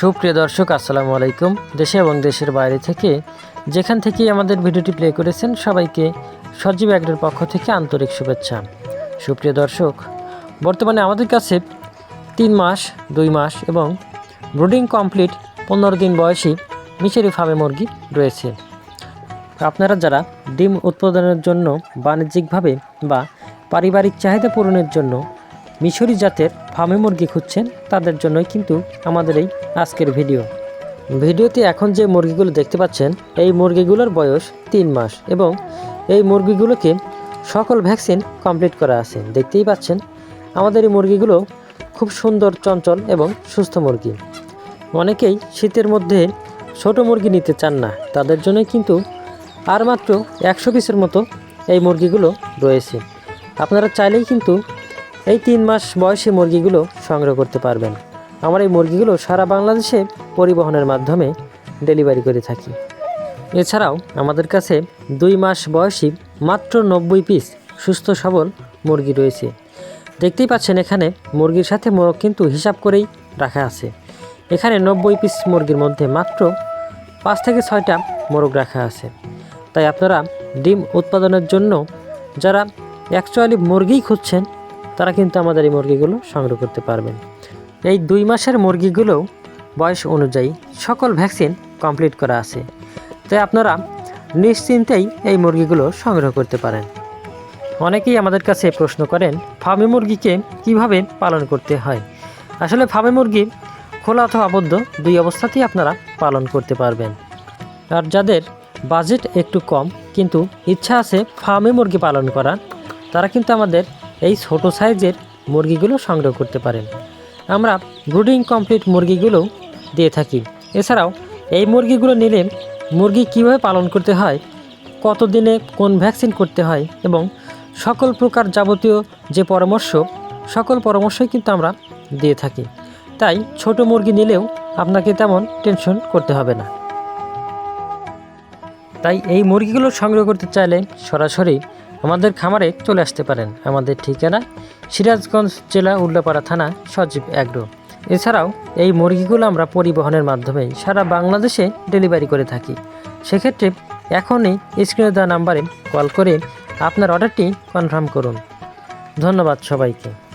সুপ্রিয় দর্শক, আসসালামু আলাইকুম। দেশে এবং দেশের বাইরে থেকে যেখান থেকেই আমাদের ভিডিওটি প্লে করেছেন, সবাইকে সজীব অ্যাগ্রের পক্ষ থেকে আন্তরিক শুভেচ্ছা। সুপ্রিয় দর্শক, বর্তমানে আমাদের কাছে তিন মাস, দুই মাস এবং ব্রুডিং কমপ্লিট পনেরো দিন বয়সী মিশরি ফার্মে মুরগি রয়েছে। আপনারা যারা ডিম উৎপাদনের জন্য বাণিজ্যিকভাবে বা পারিবারিক চাহিদা পূরণের জন্য মিশরি জাতের ফার্মে মুরগি খুঁজছেন, তাদের জন্যই কিন্তু আমাদের এই আজকের ভিডিও। ভিডিওতে এখন যে মুরগিগুলো দেখতে পাচ্ছেন, এই মুরগিগুলোর বয়স তিন মাস এবং এই মুরগিগুলোকে সকল ভ্যাকসিন কমপ্লিট করা আছে। দেখতেই পাচ্ছেন, আমাদের এই মুরগিগুলো খুব সুন্দর, চঞ্চল এবং সুস্থ মুরগি। অনেকেই শীতের মধ্যে ছোট মুরগি নিতে চান না, তাদের জন্যই কিন্তু আর মাত্র একশো পিসের মতো এই মুরগিগুলো রয়েছে। আপনারা চাইলেই কিন্তু এই তিন মাস বয়সী মুরগিগুলো সংগ্রহ করতে পারবেন। আমার এই মুরগিগুলো সারা বাংলাদেশে পরিবহনের মাধ্যমে ডেলিভারি করে থাকি। এছাড়াও আমাদের কাছে দুই মাস বয়সী মাত্র নব্বই পিস সুস্থ সবল মুরগি রয়েছে। দেখতেই পাচ্ছেন এখানে মুরগির সাথে মোরগ কিন্তু হিসাব করেই রাখা আছে। এখানে নব্বই পিস মুরগির মধ্যে মাত্র পাঁচ থেকে ছয়টা মোরগ রাখা আছে। তাই আপনারা ডিম উৎপাদনের জন্য যারা অ্যাকচুয়ালি মুরগিই খুঁজছেন তারা কিন্তু আমাদের এই মুরগিগুলো সংগ্রহ করতে পারবেন। এই দুই মাসের মুরগিগুলো বয়স অনুযায়ী সকল ভ্যাকসিন কমপ্লিট করা আছে। তাই আপনারা নিশ্চিন্তেই এই মুরগিগুলো সংগ্রহ করতে পারেন। অনেকেই আমাদের কাছে প্রশ্ন করেন, ফার্মে মুরগিকে কীভাবে পালন করতে হয়? আসলে ফার্মে মুরগি খোলা অথবা আবদ্ধ দুই অবস্থাতেই আপনারা পালন করতে পারবেন। আর যাদের বাজেট একটু কম, কিন্তু ইচ্ছা আছে ফার্মে মুরগি পালন করার, তারা কিন্তু আমাদের এই ছোট সাইজের মুরগিগুলো সংগ্রহ করতে পারেন। আমরা ব্রুডিং কমপ্লিট মুরগিগুলো দিয়ে থাকি। এছাড়াও এই মুরগিগুলো নিলে মুরগি কীভাবে পালন করতে হয় কত দিনে কোন ভ্যাকসিন করতে হয় এবং সকল প্রকার যাবতীয় যে পরামর্শ, সকল পরামর্শই কিন্তু আমরা দিয়ে থাকি। তাই ছোট মুরগি নিলেও আপনাকে তেমন টেনশন করতে হবে না। তাই এই মুরগিগুলো সংগ্রহ করতে চাইলে সরাসরি আমাদের খামারে চলে আসতে পারেন। আমাদের ঠিকানা সিরাজগঞ্জ জেলা উল্লাপাড়া থানা সজীব অ্যাগ্রো। এছাড়াও এই মুরগিগুলো আমরা পরিবহনের মাধ্যমে সারা বাংলাদেশে ডেলিভারি করে থাকি। সেক্ষেত্রে এখনই স্ক্রিনে দেওয়া নাম্বারে কল করে আপনার অর্ডারটি কনফার্ম করুন। ধন্যবাদ সবাইকে।